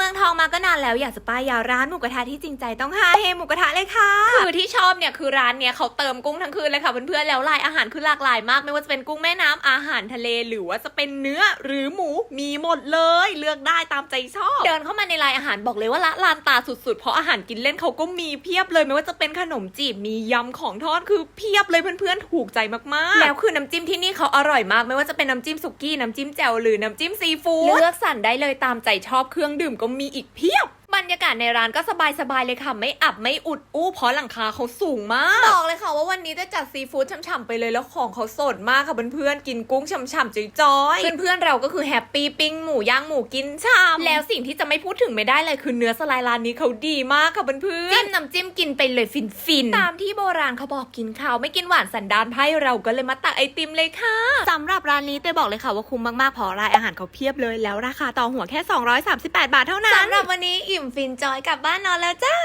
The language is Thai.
เมืองทองมาก็นานแล้วอยากจะป้ายยาร้านหมูกระทะที่จริงใจต้องหาเฮหมูกระทะเลยค่ะ คือที่ชอบเนี่ยคือร้านเนี่ยเขาเติมกุ้งทั้งคืนเลยค่ะเพื่อนๆแล้วลายอาหารคือหลากหลายมากไม่ว่าจะเป็นกุ้งแม่น้ำอาหารทะเลหรือว่าจะเป็นเนื้อหรือหมูมีหมดเลย เลือกได้ตามใจชอบ เดินเข้ามาในลายอาหารบอกเลยว่าละลานตาสุดๆ เพราะอาหารกินเล่นเขาก็มีเพียบเลยไม่ว่าจะเป็นขนมจีบมียำของทอดคือเพียบเลยเพื่อนๆถูกใจมากๆ แล้วคือน้ำจิ้มที่นี่เขาอร่อยมาก ไม่ว่าจะเป็นน้ำจิ้มสุกี้น้ำจิ้มแจ่วหรือน้ำจิ้มซีฟู้ดเลือกสั่นได้เลยตามใจชอบเครื่องดื่มก็มีอีกเพียบ ยากาศในร้านก็สบายๆเลยค่ะ ไม่อับไม่อุดอู้เพราะหลังคาเขาสูงมาก บอกเลยค่ะว่าวันนี้จะจัดซีฟู้ดช่ำๆไปเลยแล้วของเขาสดมากค่ะเพื่อนๆกินกุ้งช่ำๆจอยๆเพื่อนๆเราก็คือแฮปปี้ปิ้งหมูย่างหมูกินช่ำแล้วสิ่งที่จะไม่พูดถึงไม่ได้เลยคือเนื้อสไลด์ร้านนี้เขาดีมากค่ะเพื่อนๆจิ้มน้ำจิ้มกินไปเลยฟินๆตามที่โบราณเขาบอกกินข้าวไม่กินหวานสันดานไพ่เราก็เลยมาตักไอติมเลยค่ะสำหรับร้านนี้เต้บอกเลยค่ะว่าคุ้มมากๆเพราะรายอาหารเขาเพียบเลยแล้วราคาต่อหัวแค่ 238 บาทเท่านั้นสำหรับวันนี้อิ่มฟินจอยกลับบ้านนอนแล้วจ้า